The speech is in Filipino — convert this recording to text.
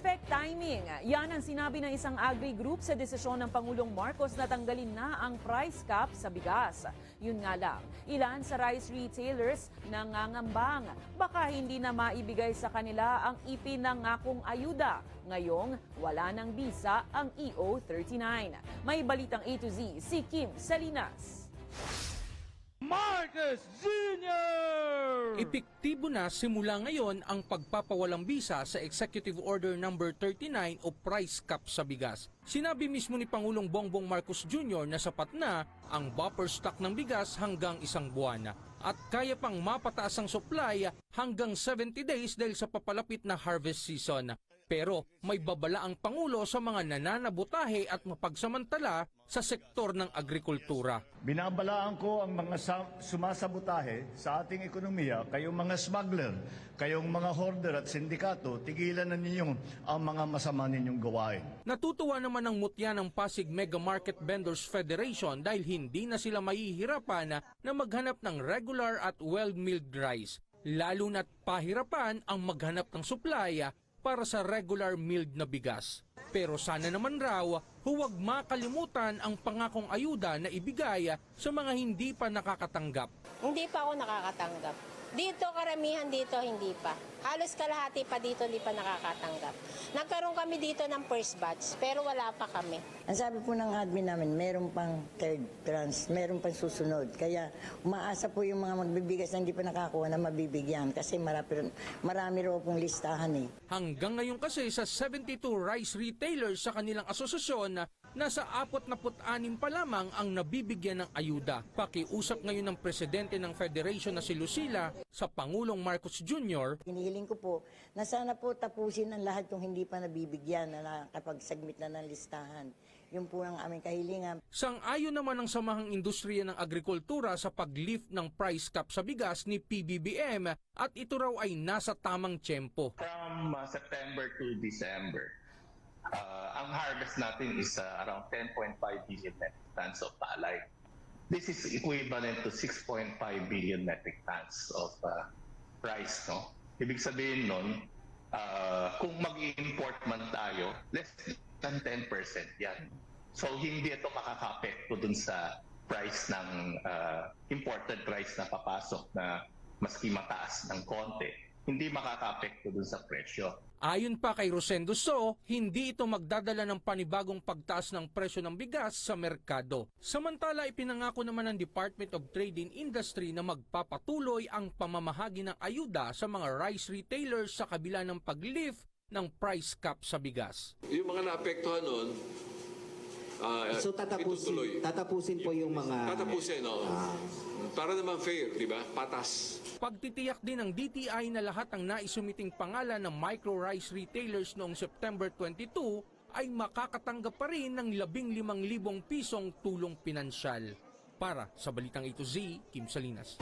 Perfect timing. Yan ang sinabi ng isang agri-group sa desisyon ng Pangulong Marcos na tanggalin na ang price cap sa bigas. Yun nga lang, ilan sa rice retailers nangangambang baka hindi na maibigay sa kanila ang ipinangakong ayuda. Ngayong wala ng bisa ang E EO39. May balitang A to Z si Kim Salinas. Marcos Jr. Epektibo na simula ngayon ang pagpapawalang bisa sa Executive Order Number 39 o price cap sa bigas. Sinabi mismo ni Pangulong Bongbong Marcos Jr. na sapat na ang buffer stock ng bigas hanggang isang buwan at kaya pang mapataas ang supply hanggang 70 days dahil sa papalapit na harvest season. Pero may babala ang Pangulo sa mga nananabutahe at mapagsamantala sa sektor ng agrikultura. Binabalaan ko ang mga sa- sumasabotahe sa ating ekonomiya, kayong mga smuggler, kayong mga hoarder at sindikato, tigilan na ninyo ang mga masama ninyong gawain. Natutuwa naman ang mutya ng Pasig Mega Market Vendors Federation dahil hindi na sila mahihirapan na, na maghanap ng regular at well-milled rice. Lalo na't pahirapan ang maghanap ng supply para sa regular milled na bigas. Pero sana naman raw, huwag makalimutan ang pangakong ayuda na ibigay sa mga hindi pa nakakatanggap. Hindi pa ako nakakatanggap. Dito, karamihan dito, hindi pa. Halos kalahati pa dito, hindi pa nakakatanggap. Nagkaroon kami dito ng first batch, pero wala pa kami. Ang sabi po ng admin namin, meron pang third trans, meron pang susunod. Kaya umaasa po yung mga magbibigas na hindi pa nakakuha na mabibigyan kasi marami, marami raw pong listahan eh. Hanggang ngayon kasi sa 72 rice retailers sa kanilang asosasyon, nasa 46 pa lamang ang nabibigyan ng ayuda. Pakiusap ngayon ng presidente ng federation na si Lucila sa Pangulong Marcos Jr. Hinihiling ko po na sana po tapusin ang lahat kung hindi pa nabibigyan na nakakapag-submit na ng listahan. Yun po ang aming kahilingan. Sang-ayon naman ang Samahang Industriya ng Agrikultura sa pag-lift ng price cap sa bigas ni PBBM at ito raw ay nasa tamang tiyempo. From uh, September to December, uh, ang harvest natin is uh, around 10.5 billion metric tons of palay. This is equivalent to 6.5 billion metric tons of uh, rice. No? Ibig sabihin nun, uh, kung mag-import man tayo, less than 10% yan. So hindi ito makakapekto dun sa price ng uh, imported rice na papasok na maski mataas ng konti, hindi makakapekto dun sa presyo. Ayon pa kay Rosendo So, hindi ito magdadala ng panibagong pagtaas ng presyo ng bigas sa merkado. Samantala, ipinangako naman ng Department of Trade and Industry na magpapatuloy ang pamamahagi ng ayuda sa mga rice retailers sa kabila ng pag-lift ng price cap sa bigas. Yung mga naapektuhan nun, ah, So tatapusin, itutuloy. tatapusin po yung mga... Tatapusin, oo. Para naman fair, di ba? Patas. Pagtitiyak din ng DTI na lahat ng naisumiting pangalan ng micro rice retailers noong September 22 ay makakatanggap pa rin ng 15,000 pisong tulong pinansyal. Para sa Balitang Ito Z, Kim Salinas.